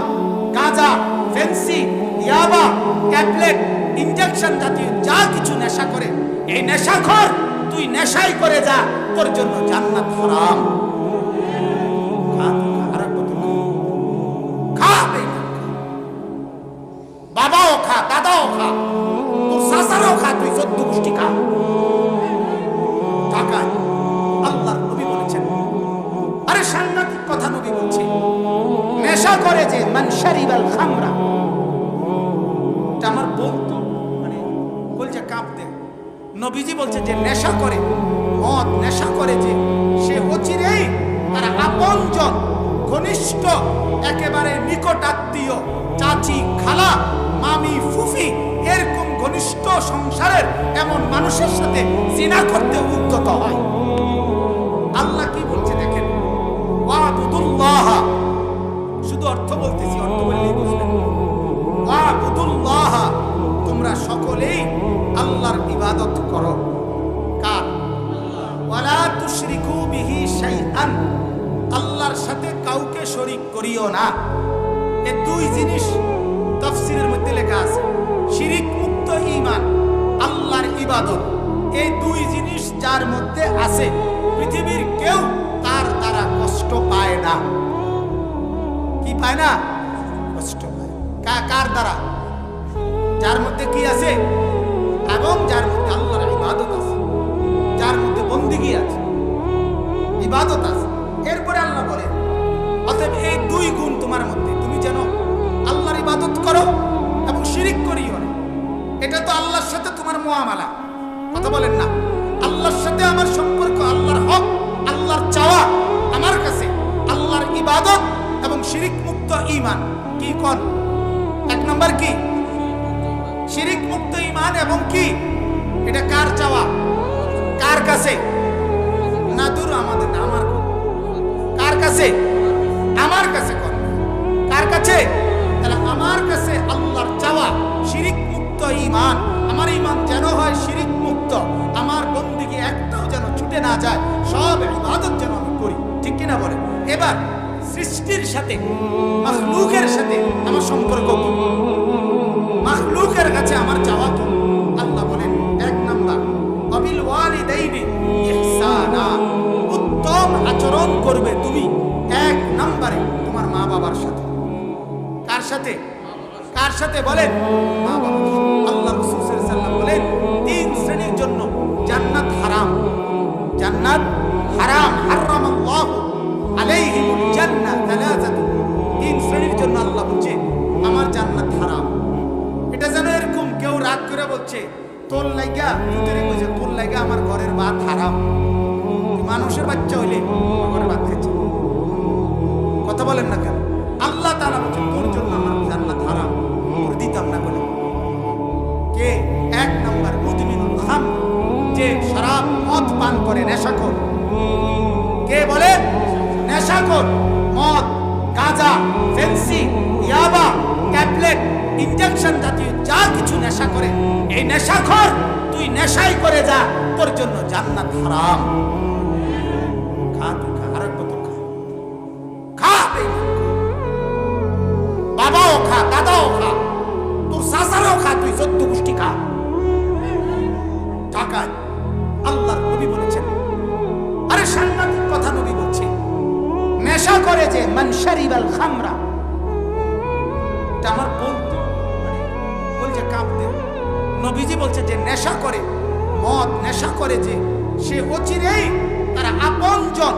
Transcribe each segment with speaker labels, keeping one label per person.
Speaker 1: মদ, গাঁজা, ফেন্সি, ইয়াবা, ট্যাবলেট, ইনজেকশন জাতীয় যা কিছু নেশা করে, এই নেশাখোর তুই নেশাই করে যা, তোর জন্য জান্নাত হারাম। বাবাও খা, দাদাও খা, তোর সাসারও খা, তুই চোদ্দ গোষ্ঠী খা। করে যে মানসারিবাল খামরা। মানে বলছে কাঁপতে। নবীজি বলছে যে, নেশা করে, মদ নেশা করে যে, সে অচিরেই তার আপনজন, ঘনিষ্ঠ, একেবারে নিকট আত্মীয় চাচি, খালা, মামি, ফুফি, এরকম ঘনিষ্ঠ সংসারের এমন মানুষের সাথে জিনা করতে উদ্যত হয়। আল্লাহ কি বলছে দেখেন? ওয়াবুদুল্লাহ শুধু অর্থ বলতেছি, অর্থ বললেই বুঝবেন। তোমরা সকলেই আল্লাহর ইবাদত করো। কার? ওয়ালা তুশরিকু বিহি শাইআন। আল্লাহর সাথে কাউকে শরীক করিও না। এই দুই জিনিস তাফসীরের মধ্যে লেখা আছে। শিরিক মুক্ত ঈমান, আল্লাহর ইবাদত। এই দুই জিনিস যার মধ্যে আছে, পৃথিবীর কেউ তার দ্বারা কষ্ট পায় না। পায় না? কষ্ট পায় কার দ্বারা? যার মধ্যে কি আছে? এবং যার মধ্যে শিরিক মুক্ত ইমান কি কর এক নম্বর কি? শিরিক মুক্ত ইমান এবং কি? এটা কার চাওয়া কার কাছে? না দূর আমাদের না, আমার কার কাছে? আমার কাছে কর কার কাছে? তাহলে আমার কাছে আল্লাহর চাওয়া শিরিক মুক্ত ইমান আমার ইমান যেন হয় শিরিক মুক্ত আমার বন্দিকে একটাও যেন ছুটে না যায়, সব ইবাদত যেন আমি করি। ঠিক কিনা বলে এবার সৃষ্টির সাথে মাখলুকের সাথে আমার সম্পর্ক কি মাখলুকের কাছে আমার চাওয়া কি আল্লাহ বলেন এক নাম্বার অবিল ওয়ালিদাইনি ইহসানা। উত্তম আচরণ করবে তুমি এক নম্বরে তোমার মা বাবার সাথে। কার সাথে? কার সাথে বলেন? মা সাথে। আল্লাহ রাসূল সাল্লাল্লাহু আলাইহি বলেন তিন শ্রেণির জন্য জান্নাত হারাম। জান্নাত হারাম। হারাম আল্লাহ আলাইহিমুল বলছে, আমার জান্নাত হারাম। এটা যেন এরকম কেউ রাগ করে বলছে, তোর লাইগা ভিতরে কইছে তোর লাইগা আমার ঘরের ভাত হারাম। মানুষের বাচ্চা হইলে আমার ঘরে ভাত খাচ্ছে কথা বলেন না কেন? আল্লাহ তাআলা বলছেন তোর জন্য আমার জান্নাত হারাম। তোর দিতাম না বলে। কে? এক নম্বর মুদমিনুল খাম, যে শরাব মদ পান করে নেশা কর কে বলে? নেশা কর মদ, গাঁজা, ফেন্সি ইনজেকশন জাতীয় যা কিছু নেশা করে, এই নেশাখোর তুই নেশাই করে যা, তোর জন্য জান্নাত হারাম। খা তুই, খা খা। খা বাবাও খা, দাদাও খা, তোর সাসারও খা, তুই গোষ্ঠী খা। নবী বলেছেন, আরে সাংঘাতিক কথা নবী বলছে, নেশা করে যে মানসারিবাল খামরা। আমার বলছে কাঁপতে নবীজি বলছে যে নেশা করে, মদ নেশা করে যে সে অচিরেই তার আপনজন,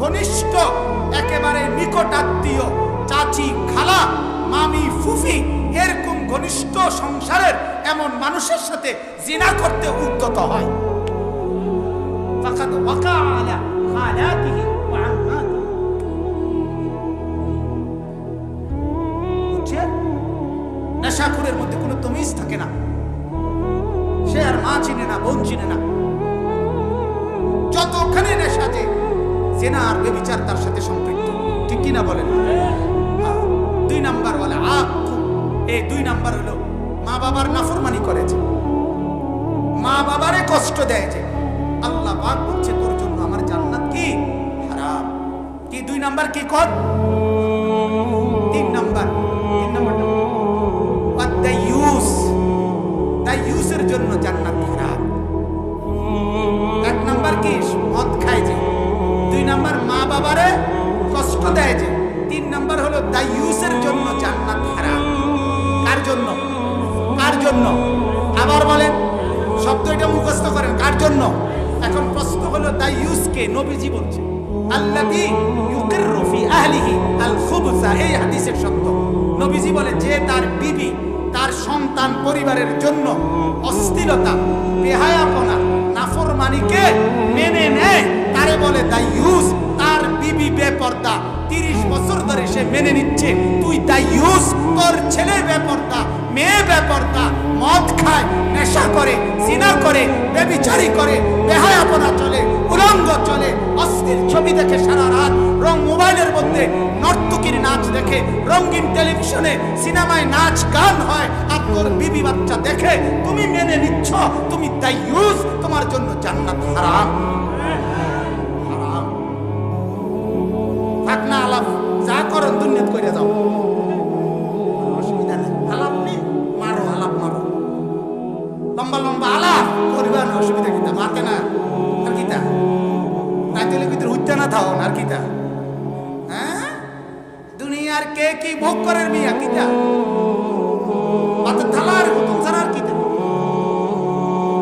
Speaker 1: ঘনিষ্ঠ, একেবারে নিকট আত্মীয় চাচি, খালা, মামি, ফুফি, এরকম ঘনিষ্ঠ সংসারের এমন মানুষের সাথে জিনা করতে উদ্যত হয়। নেশাখোরের মধ্যে তমিজ থাকে না। সে আর মা চিনে না, বোন চিনে না। যতখানি নেশা যে জেনা আর বেবিচার তার সাথে সম্পৃক্ত। ঠিক কিনা বলেন? হ্যাঁ। দুই নাম্বার বলে আক্কু এই দুই নাম্বার হলো, মা বাবার নাফরমানি করেছে মা বাবারে কষ্ট দেয় যে। আল্লাহ পাক বলছে, তোর জন্য আমার জান্নাত কি? হারাম। কি দুই নাম্বার, কি কর? তিন নাম্বার। এখন প্রশ্ন হলো দাইয়ুসকে নবীজি বলছে আহলিহি আল খুবসা এই হাদিসের শব্দ নবীজি বলে, যে তার বিবি তার সন্তান পরিবারের জন্য অস্থিরতা বেহায়াপনা, নাফরমানিকে মেনে নেয়, তারে বলে দাইয়ুস তার বিবি বেপর্দা। তিরিশ বছর ধরে সে মেনে নিচ্ছে তুই দাইয়ুস তোর ছেলে মেয়ে বেপর্দা, মদ খায়, নেশা করে, সিনা করে, বেবিচারি করে চলে চলে, অস্থির ছবি দেখে সারা রাত, রং মোবাইলের মধ্যে নর্তকীর নাচ দেখে, রঙিন টেলিভিশনে সিনেমায় নাচ গান হয়, আর বিবি বাচ্চা দেখে, তুমি মেনে নিচ্ছ, তুমি দাইয়ুস তোমার জন্য জান্নাত হারাম। দুনিয়ার কে কি ভোগ করে মিয়া কিতা মাথা থালার হুতুম ছাড়া আর কিতা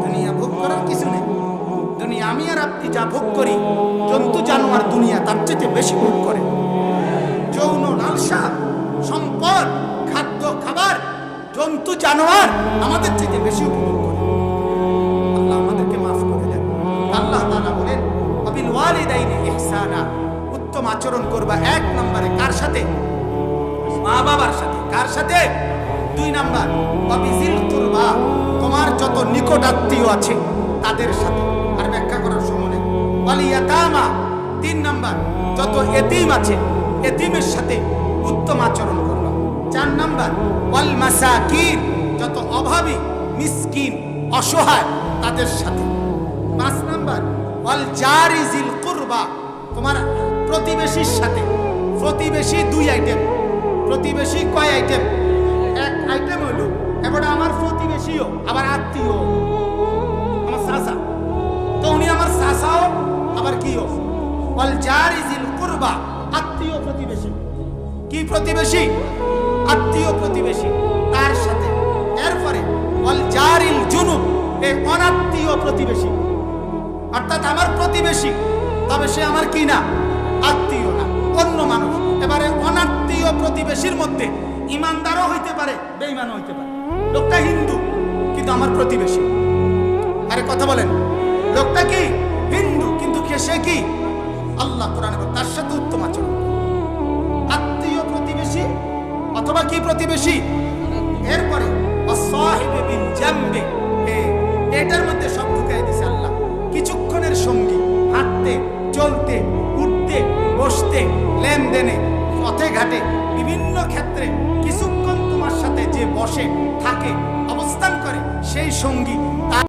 Speaker 1: দুনিয়া ভোগ করার কিছু নেই। দুনিয়া আমি আর আপনি যা ভোগ করি, জন্তু জানোয়ার দুনিয়া তার চেয়ে বেশি ভোগ করে। যৌন লালসা, সম্পদ, খাদ্য, খাবার, জন্তু জানোয়ার আমাদের থেকে বেশি উপভোগ করে। আল্লাহ আমাদেরকে মাফ করে দেন। আল্লাহ তাআলা বলেন, অবিল ওয়ালিদাইনি ইহসানা। উত্তম আচরণ করবা এক নম্বরে কার সাথে? কার সাথে দুই নাম্বার অবিজিল কুরবা তোমার যত নিকট আত্মীয় আছে, তাদের সাথে। আর ব্যাখ্যা করার সময় নেই। ওয়ালিয়াতামা, তিন নাম্বার, যত এতিম আছে, এতিমের সাথে উত্তম আচরণ করবা চার নাম্বার, ওয়াল মাসাকিন, যত অভাবী, মিসকিন, অসহায়, তাদের সাথে। পাঁচ নাম্বার, ওয়াল জারিজিল কুরবা, তোমার প্রতিবেশীর সাথে। প্রতিবেশী দুই আইটেম প্রতিবেশী কয় আইটেম এক আইটেম হইল, এবার আমার প্রতিবেশীও, আবার আত্মীয়। আমার চাচা। তো উনি আমার চাচাও, আবার কিও। ওয়াল জারিজিল কুরবা, আত্মীয় প্রতিবেশী। কি প্রতিবেশী? আত্মীয় প্রতিবেশী। তার সাথে। এরপরে, ওয়াল জারিল জুনুব, এই অনাত্মীয় প্রতিবেশী। অর্থাৎ আমার প্রতিবেশী, তবে সে আমার কি না? আত্মীয় না, অন্য মানুষ। এবারে অনাত্মীয় প্রতিবেশীর মধ্যে ইমানদারও হইতে পারে, বেঈমানও হইতে পারে। লোকটা হিন্দু, কিন্তু আমার প্রতিবেশী। আরে কথা বলেন, লোকটা কি হিন্দু, কিন্তু কে সে কি? আল্লাহ কোরআনে তার সাথে উত্তম আচরণ আত্মীয় প্রতিবেশী অথবা কি প্রতিবেশী? এরপরে, অসাহিবে বিল জামবে। বসে থাকে অবস্থান করে সেই সঙ্গী।